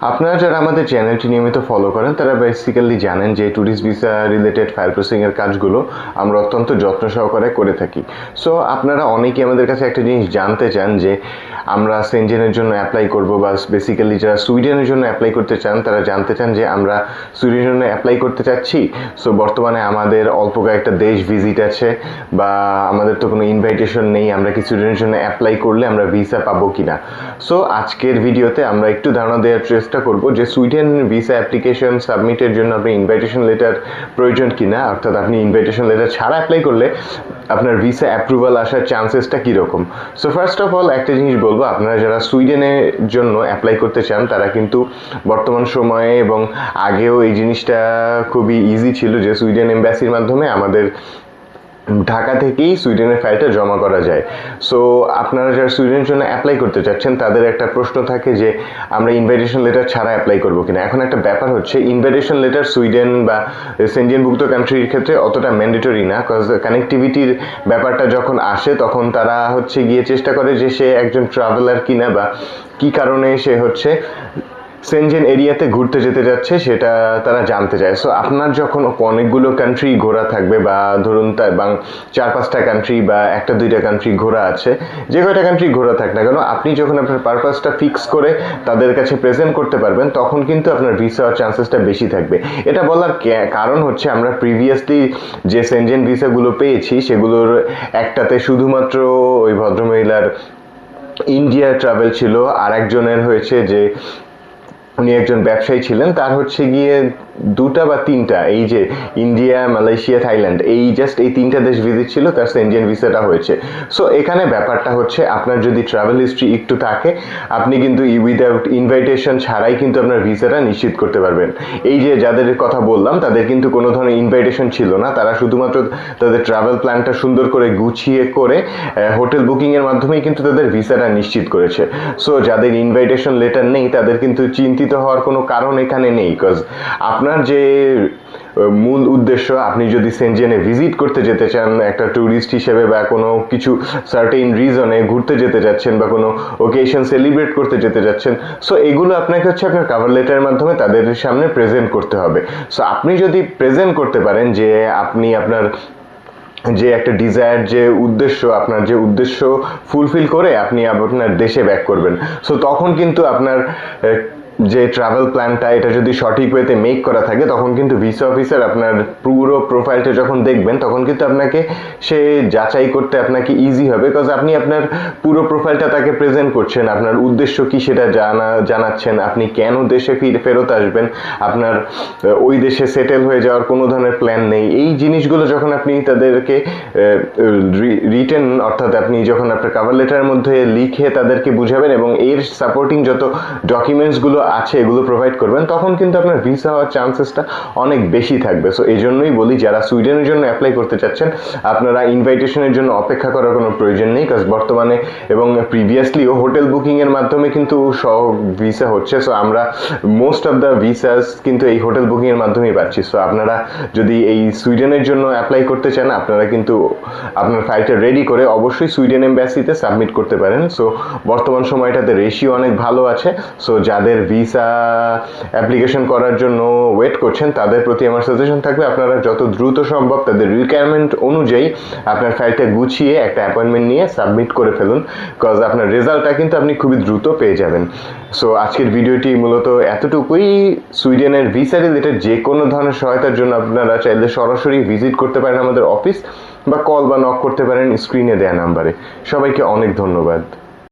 আপনারা যারা আমাদের চ্যানেলটি নিয়মিত ফলো করেন, তারা বেসিক্যালি জানেন যে ট্যুরিস্ট ভিসা রিলেটেড ফাইল প্রসেসিংয়ের কাজগুলো আমরা অত্যন্ত যত্ন সহকারে করে থাকি। সো আপনারা অনেকেই আমাদের কাছে একটা জিনিস জানতে চান যে, আমরা সেনজেনের জন্য অ্যাপ্লাই করব বা বেসিক্যালি যারা সুইডেনের জন্য অ্যাপ্লাই করতে চান, তারা জানতে চান যে আমরা সুইডেনের জন্য অ্যাপ্লাই করতে চাচ্ছি। সো বর্তমানে আমাদের অল্প কয়েকটা দেশ ভিজিট আছে বা আমাদের তো কোনো ইনভাইটেশন নেই, আমরা কি সুইডেনের জন্য অ্যাপ্লাই করলে আমরা ভিসা পাবো কি না সো আজকের ভিডিওতে আমরা একটু ধারণা দেওয়ার চেষ্টা করব যে সুইডেন ভিসা অ্যাপ্লিকেশন সাবমিটের জন্য আপনি ইনভাইটেশন লেটার প্রয়োজন কিনা, অর্থাৎ আপনি ইনভাইটেশন লেটার ছাড়া অ্যাপ্লাই করলে আপনার ভিসা অ্যাপ্রুভাল আসার চান্সেসটা কীরকম? সো ফার্স্ট অফ অল একটা জিনিস বলব, আপনারা যারা সুইডেনের জন্য অ্যাপ্লাই করতে চান, তারা কিন্তু বর্তমান সময়ে এবং আগেও এই জিনিসটা খুবই ইজি ছিল যে সুইডেন এম্বাসির মাধ্যমে আমাদের ঢাকা থেকেই সুইডেনের ফাইলটা জমা করা যায়। সো আপনারা যারা সুইডেনের জন্য অ্যাপ্লাই করতে চাচ্ছেন, তাদের একটা প্রশ্ন থাকে যে, আমরা ইনভাইটেশন লেটার ছাড়া অ্যাপ্লাই করব কিনা? এখন একটা ব্যাপার হচ্ছে ইনভাইটেশন লেটার সুইডেন বা সেন্ডিয়ানভুক্ত কান্ট্রির ক্ষেত্রে অতটা ম্যান্ডেটরি না কজ কানেক্টিভিটির ব্যাপারটা যখন আসে, তখন তারা হচ্ছে গিয়ে চেষ্টা করে যে সে একজন ট্রাভেলার কিনা বা কী কারণে সে হচ্ছে সেনজেন এরিয়াতে ঘুরতে যেতে যাচ্ছে, সেটা তারা জানতে চায়। সো আপনার যখন অনেকগুলো কান্ট্রি ঘোরা থাকবে বা ধরুন তার বাং চার পাঁচটা কান্ট্রি বা একটা দুইটা কান্ট্রি ঘোরা আছে, যে কয়টা কান্ট্রি ঘোরা থাক না কেন, আপনি যখন আপনার পারপাসটা ফিক্স করে তাদের কাছে প্রেজেন্ট করতে পারবেন, তখন কিন্তু আপনার ভিসা হওয়ার চান্সেসটা বেশি থাকবে। এটা বলার কারণ হচ্ছে আমরা প্রিভিয়াসলি যে সেনজেন ভিসাগুলো পেয়েছি, সেগুলোর একটাতে শুধুমাত্র ওই ভদ্রমহিলার ইন্ডিয়া ট্রাভেল ছিল আর একজনের হয়েছে যে উনি একজন ব্যবসায়ী ছিলেন, তার হচ্ছে গিয়ে দুটা বা তিনটা, এই যে ইন্ডিয়া, মালয়েশিয়া, থাইল্যান্ড, এই জাস্ট এই তিনটা দেশ ভিজিট ছিল, তার সেনজেন ভিসাটা হয়েছে। সো এখানে ব্যাপারটা হচ্ছে, আপনার যদি ট্রাভেল হিস্ট্রি একটু থাকে, আপনি কিন্তু উইদাউট ইনভাইটেশন ছাড়াই কিন্তু আপনার ভিসাটা নিশ্চিত করতে পারবেন। এই যে যাদের কথা বললাম, তাদের কিন্তু কোনো ধরনের ইনভাইটেশন ছিল না, তারা শুধুমাত্র তাদের ট্রাভেল প্ল্যানটা সুন্দর করে গুছিয়ে করে হোটেল বুকিংয়ের মাধ্যমেই কিন্তু তাদের ভিসাটা নিশ্চিত করেছে। সো যাদের ইনভাইটেশন লেটার নেই, তাদের কিন্তু চিন্তিত হওয়ার কোনো কারণ এখানে নেই বিকজ আপনার যে মূল উদ্দেশ্য, আপনি যদি সেনজেনে ভিজিট করতে যেতে চান, একটা ট্যুরিস্ট হিসেবে বা কোনো কিছু সার্টেইন রিজনে ঘুরতে যেতে যাচ্ছেন বা কোনো ওকেশন সেলিব্রেট করতে যেতে যাচ্ছেন সো এগুলো আপনাকে হচ্ছে আপনার কাভার লেটারের মাধ্যমে তাদের সামনে প্রেজেন্ট করতে হবে। সো আপনি যদি প্রেজেন্ট করতে পারেন যে, আপনি আপনার যে একটা ডিজায়ার যে উদ্দেশ্য, আপনার যে উদ্দেশ্য ফুলফিল করে আপনি আপনার দেশে ব্যাক করবেন। সো তখন কিন্তু আপনার যে ট্রাভেল প্ল্যানটা এটা যদি সঠিক ওয়েতে মেক করা থাকে, তখন কিন্তু ভিসা অফিসার আপনার পুরো প্রোফাইলটা যখন দেখবেন, তখন কিন্তু আপনাকে সে যাচাই করতে আপনাকে ইজি হবে বিকজ আপনি আপনার পুরো প্রোফাইলটা তাকে প্রেজেন্ট করছেন, আপনার উদ্দেশ্য কি সেটা জানা, জানাচ্ছেন, আপনি কেন দেশে ফিরে, ফেরত আসবেন, আপনার ওই দেশে সেটেল হয়ে যাওয়ার কোনো ধরনের প্ল্যান নেই, এই জিনিসগুলো যখন আপনি তাদেরকে রিটেন অর্থাৎ আপনি যখন আপনার কাভার লেটারের মধ্যে লিখে তাদেরকে বুঝাবেন এবং এর সাপোর্টিং যত ডকুমেন্টসগুলো আছে, এগুলো প্রোভাইড করবেন, তখন কিন্তু আপনার ভিসা হওয়ার চান্সেসটা অনেক বেশি থাকবে। সো এই জন্যই বলি, যারা সুইডেনের জন্য অ্যাপ্লাই করতে চাচ্ছেন, আপনারা ইনভাইটেশনের জন্য অপেক্ষা করার কোনো প্রয়োজন নেই কাজ বর্তমানে এবং প্রিভিয়াসলিও হোটেল বুকিংয়ের মাধ্যমে কিন্তু সহ ভিসা হচ্ছে। সো আমরা মোস্ট অফ দ্য ভিসাস কিন্তু এই হোটেল বুকিংয়ের মাধ্যমেই পাচ্ছি। সো আপনারা যদি এই সুইডেনের জন্য অ্যাপ্লাই করতে চান, আপনারা কিন্তু আপনার ফাইলটা রেডি করে অবশ্যই সুইডেন এম্বাসিতে সাবমিট করতে পারেন। সো বর্তমান সময়টাতে রেশিও অনেক ভালো আছে। সো যাদের ভিসা অ্যাপ্লিকেশন করার জন্য ওয়েট করছেন, তাদের প্রতি আমার সাজেশন থাকবে, আপনারা যত দ্রুত সম্ভব তাদের রিকোয়ারমেন্ট অনুযায়ী আপনার ফাইলটা গুছিয়ে একটা অ্যাপয়েন্টমেন্ট নিয়ে সাবমিট করে ফেলুন কজ আপনার রেজাল্টটা কিন্তু আপনি খুবই দ্রুত পেয়ে যাবেন। সো আজকের ভিডিওটি মূলত এতটুকুই। সুইডেনের ভিসা রিলেটেড যে কোনো ধরনের সহায়তার জন্য আপনারা চাইলে সরাসরি ভিজিট করতে পারেন আমাদের অফিস বা কল বা নক করতে পারেন স্ক্রিনে দেওয়া নাম্বারে সবাইকে অনেক ধন্যবাদ।